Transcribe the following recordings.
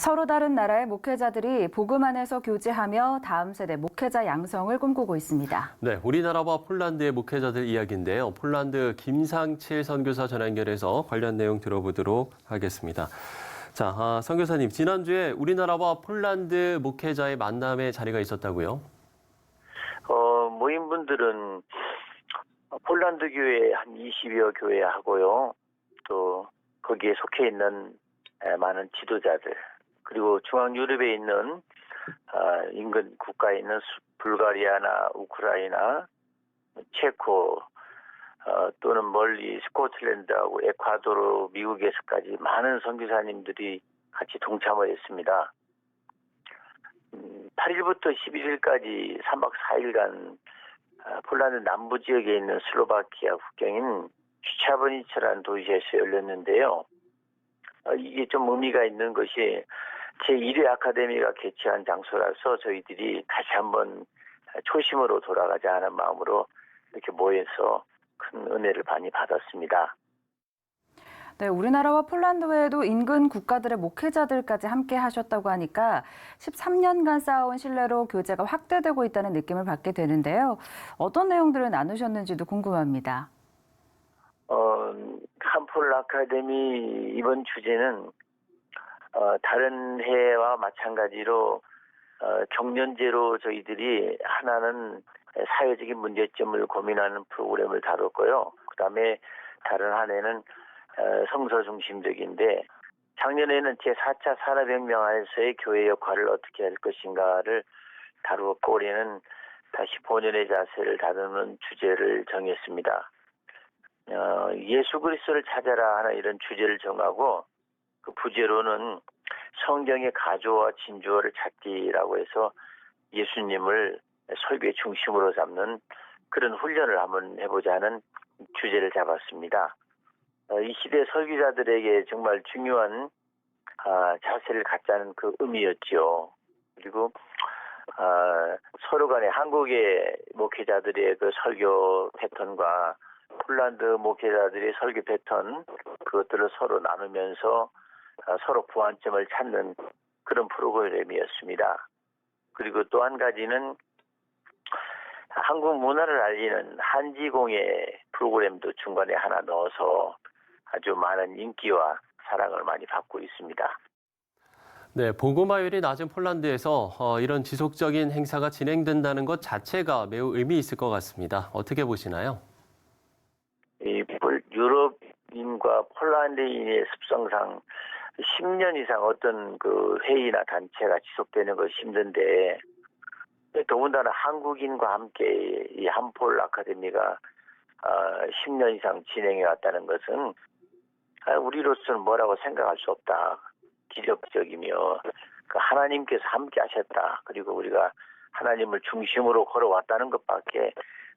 서로 다른 나라의 목회자들이 복음 안에서 교제하며 다음 세대 목회자 양성을 꿈꾸고 있습니다. 네, 우리나라와 폴란드의 목회자들 이야기인데요. 폴란드 김상칠 선교사 전화 연결해서 관련 내용 들어보도록 하겠습니다. 자, 아, 선교사님, 지난주에 우리나라와 폴란드 목회자의 만남의 자리가 있었다고요? 어, 모임분들은 폴란드 교회 한 20여 교회 하고요. 또 거기에 속해 있는 에, 많은 지도자들 그리고 중앙 유럽에 있는 아, 인근 국가에 있는 수- 불가리아나 우크라이나 체코 어, 또는 멀리 스코틀랜드하고 에콰도르 미국에서까지 많은 선교사님들이 같이 동참을 했습니다. 음, 8일부터 11일까지 3박 4일간 아, 폴란드 남부 지역에 있는 슬로바키아 국경인 슈차버니츠라는 도시에서 열렸는데요. 어, 이게 좀 의미가 있는 것이 제1회 아카데미가 개최한 장소라서 저희들이 다시 한번 초심으로 돌아가자 하는 마음으로 이렇게 모여서 큰 은혜를 많이 받았습니다. 네, 우리나라와 폴란드 외에도 인근 국가들의 목회자들까지 함께 하셨다고 하니까 13년간 쌓아온 신뢰로 교제가 확대되고 있다는 느낌을 받게 되는데요. 어떤 내용들을 나누셨는지도 궁금합니다. 어, 한폴 아카데미 이번 주제는 어, 다른 해와 마찬가지로 어, 경년제로 저희들이 하나는 사회적인 문제점을 고민하는 프로그램을 다뤘고요. 그다음에 다른 한 해는 어, 성서 중심적인데 작년에는 제4차 산업혁명 안에서의 교회 역할을 어떻게 할 것인가를 다루었고 올해는 다시 본연의 자세를 다루는 주제를 정했습니다. 어, 예수 그리스도를 찾아라 하는 이런 주제를 정하고 그 부제로는 성경의 가조와 진주어를 찾기라고 해서 예수님을 설교의 중심으로 잡는 그런 훈련을 한번 해보자는 주제를 잡았습니다. 어, 이 시대 설교자들에게 정말 중요한 아, 자세를 갖자는 그 의미였죠. 그리고 아, 서로 간에 한국의 목회자들의 그 설교 패턴과 폴란드 목회자들의 설교 패턴 그것들을 서로 나누면서 아, 서로 보완점을 찾는 그런 프로그램이었습니다. 그리고 또 한 가지는 한국 문화를 알리는 한지공예 프로그램도 중간에 하나 넣어서 아주 많은 인기와 사랑을 많이 받고 있습니다. 네, 복음화율이 낮은 폴란드에서 어, 이런 지속적인 행사가 진행된다는 것 자체가 매우 의미 있을 것 같습니다. 어떻게 보시나요? 이 폴- 유럽인과 폴란드인의 습성상 10년 이상 어떤 그 회의나 단체가 지속되는 것이 힘든데 더군다나 한국인과 함께 이 한폴 아카데미가 어, 10년 이상 진행해 왔다는 것은 아, 우리로서는 뭐라고 생각할 수 없다. 기적적이며 그 하나님께서 함께 하셨다. 그리고 우리가 하나님을 중심으로 걸어왔다는 것밖에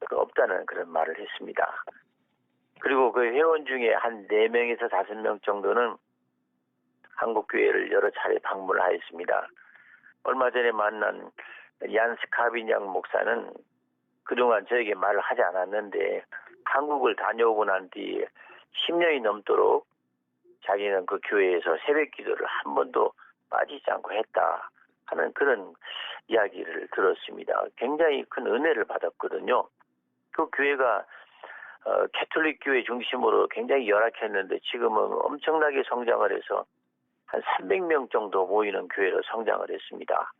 그 없다는 그런 말을 했습니다. 그리고 그 회원 중에 한 4명에서 5명 정도는 한국교회를 여러 차례 방문을 하였습니다. 얼마 전에 만난 얀 스 카빈양 목사는 그동안 저에게 말을 하지 않았는데 한국을 다녀오고 난 뒤에 10년이 넘도록 자기는 그 교회에서 새벽 기도를 한 번도 빠지지 않고 했다 하는 그런 이야기를 들었습니다. 굉장히 큰 은혜를 받았거든요. 그 교회가 어, 캐톨릭 교회 중심으로 굉장히 열악했는데 지금은 엄청나게 성장을 해서 한 300명 정도 모이는 교회로 성장을 했습니다.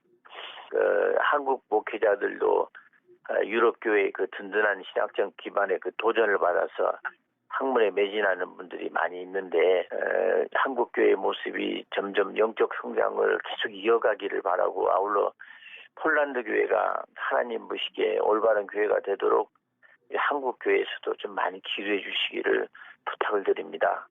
그 한국 목회자들도 어, 유럽 교회의 그 든든한 신학적 기반의 그 도전을 받아서 학문에 매진하는 분들이 많이 있는데 어, 한국 교회의 모습이 점점 영적 성장을 계속 이어가기를 바라고 아울러 폴란드 교회가 하나님 보시기에 올바른 교회가 되도록 이 한국 교회에서도 좀 많이 기도해 주시기를 부탁을 드립니다.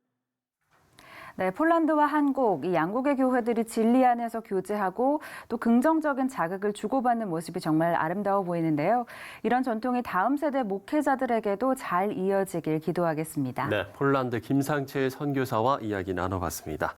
네, 폴란드와 한국, 이 양국의 교회들이 진리 안에서 교제하고 또 긍정적인 자극을 주고받는 모습이 정말 아름다워 보이는데요. 이런 전통이 다음 세대 목회자들에게도 잘 이어지길 기도하겠습니다. 네, 폴란드 김상칠 선교사와 이야기 나눠봤습니다.